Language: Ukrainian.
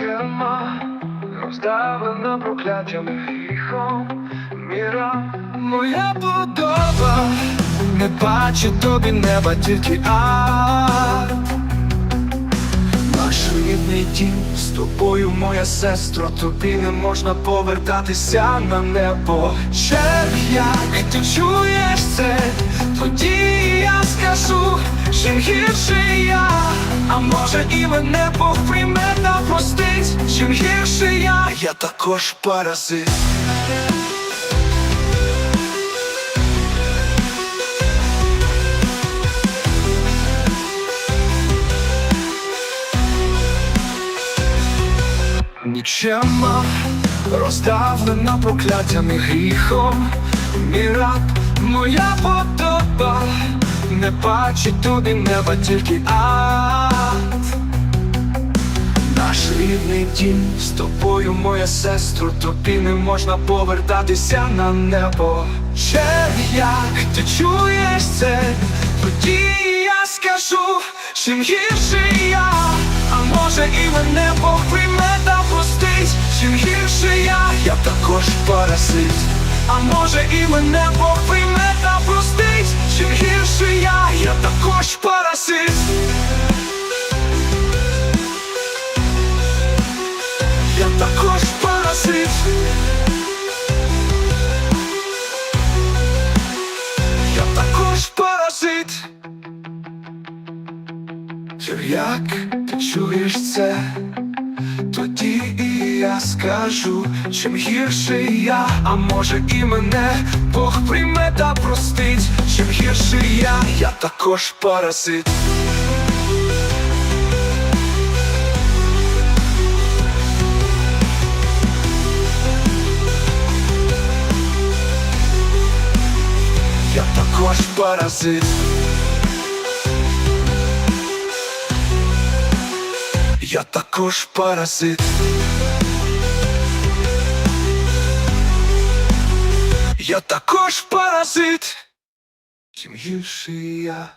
Нічема роздавлена прокляттям гріхом. Міра моя будова. Не бачить тобі неба тільки ад. Наш рідний дім з тобою, моя сестро, тобі не можна повертатися на небо. Черг, як ти чуєш це, тоді я скажу, чим гірше я, а може і мене Бог прийме я, також паразит. Нічема роздавлена прокляттям і гріхом. Мій моя подоба. Не бачить туди неба тільки Наш рідний з тобою, моя сестро, тобі не можна повертатися на небо. Черг, як ти чуєш це, тоді я скажу, чим гірше я, а може і мене Бог прийме та простить, чим гірше я, я також паразит, а може і мене Бог Як ти чуєш це, тоді і я скажу, чим гірше я, а може і мене Бог прийме та простить, чим гірше я, я також паразит. Я також паразит Я також паразит. Я також паразит. Чим гірший я